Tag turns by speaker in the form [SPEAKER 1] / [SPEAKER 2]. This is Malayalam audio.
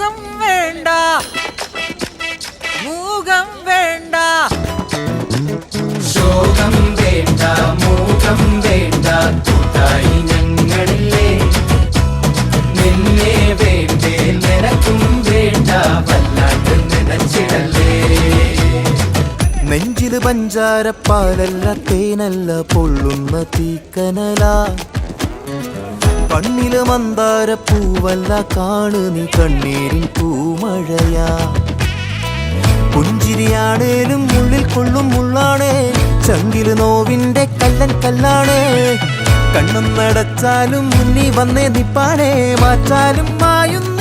[SPEAKER 1] മൂകം വേണ്ട. മൂകം വേണ്ട.
[SPEAKER 2] ശോകം വേണ്ട മൂകം വേണ്ട കൂട്ടായി ഞങ്ങളില്ലേ. നിന്നെ വേണ്ടേ നിനക്കും വേണ്ട വല്ലാണ്ട് നിനച്ചിടല്ലേ
[SPEAKER 3] നെഞ്ചിൽ പഞ്ചാരപ്പാലല്ല തേനല്ല പൊള്ളുന്ന തീക്കനല. കണ്ണിൽ മന്ദാര പൂവല്ല കാണു നീ കണ്ണീരിൻ പൂമഴയാ. പുഞ്ചിരിയാണേലും ഉള്ളിൽ കൊള്ളും മുള്ളാണേ. ചങ്കിൽ നോവിന്റെ കല്ലൻ കല്ലാണേ. കണ്ണും നടച്ചാലും മുന്നി വന്നേ നിപ്പാണേ. മാറ്റാലും മായുന്ന